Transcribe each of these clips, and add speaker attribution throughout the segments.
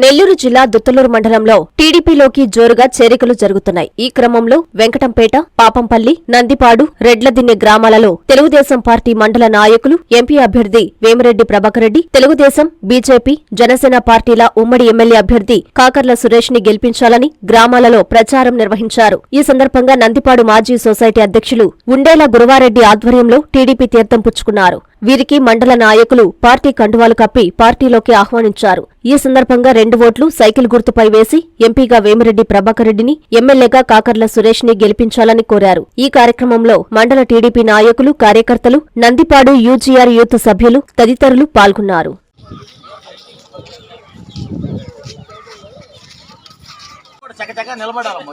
Speaker 1: నెల్లూరు జిల్లా దుత్తలూరు మండలంలో టీడీపీలోకి జోరుగా చేరికలు జరుగుతున్నాయి. ఈ క్రమంలో వెంకటంపేట పాపంపల్లి నందిపాడు రెడ్లదిన్నె గ్రామాలలో తెలుగుదేశం పార్టీ మండల నాయకులు ఎంపీ అభ్యర్థి వేమిరెడ్డి ప్రభాకర్ రెడ్డి తెలుగుదేశం బీజేపీ జనసేన పార్టీల ఉమ్మడి ఎమ్మెల్యే అభ్యర్థి కాకర్ల సురేష్ని గెలిపించాలని గ్రామాలలో ప్రచారం నిర్వహించారు. ఈ సందర్భంగా నందిపాడు మాజీ సొసైటీ అధ్యక్షులు ఉండేల గురువారెడ్డి ఆధ్వర్యంలో టీడీపీ తీర్థం పుచ్చుకున్నారు. వీరికి మండల నాయకులు పార్టీ కండువాలు కప్పి పార్టీలోకి ఆహ్వానించారు. ఈ సందర్భంగా రెండు ఓట్లు సైకిల్ గుర్తుపై వేసి ఎంపీగా వేమిరెడ్డి ప్రభాకర్ రెడ్డిని ఎమ్మెల్యేగా కాకర్ల సురేష్ని గెలిపించాలని కోరారు. ఈ కార్యక్రమంలో మండల టీడీపీ నాయకులు కార్యకర్తలు నందిపాడు యూజీఆర్ యూత్ సభ్యులు తదితరులు పాల్గొన్నారు.
Speaker 2: నిలబడాలమ్మ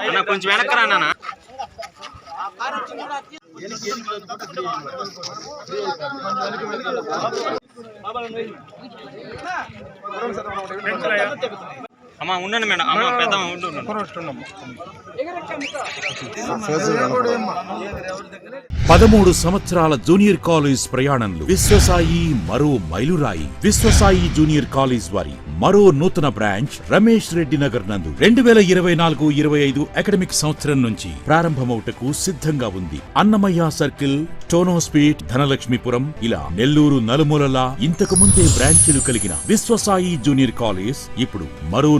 Speaker 3: అన్న కొంచెం వెనక్కి రా నాన్న అమ్మ ఉండండి మేడం. అమ్మ పెద్ద.
Speaker 4: పదమూడు సంవత్సరాల జూనియర్ కాలేజ్ ప్రయాణంలో విశ్వసాయి మరో మైలురాయి. విశ్వసాయి జూనియర్ కాలేజ్ వారి మరో నూతన బ్రాంచ్ రమేష్ రెడ్డి నగర్ నందు రెండు వేల ఇరవై నాలుగు ఇరవై ఐదు అకాడమిక్ సంవత్సరం నుంచి ప్రారంభమవుటకు సిద్ధంగా ఉంది. అన్నమయ్య సర్కిల్ స్పీట్ ధనలక్ష్మీపురం ఇలా నెల్లూరు నలుమూలలా ఇంతకు ముందే బ్రాంచీలు కలిగిన విశ్వసాయి జూనియర్ కాలేజ్ ఇప్పుడు మరో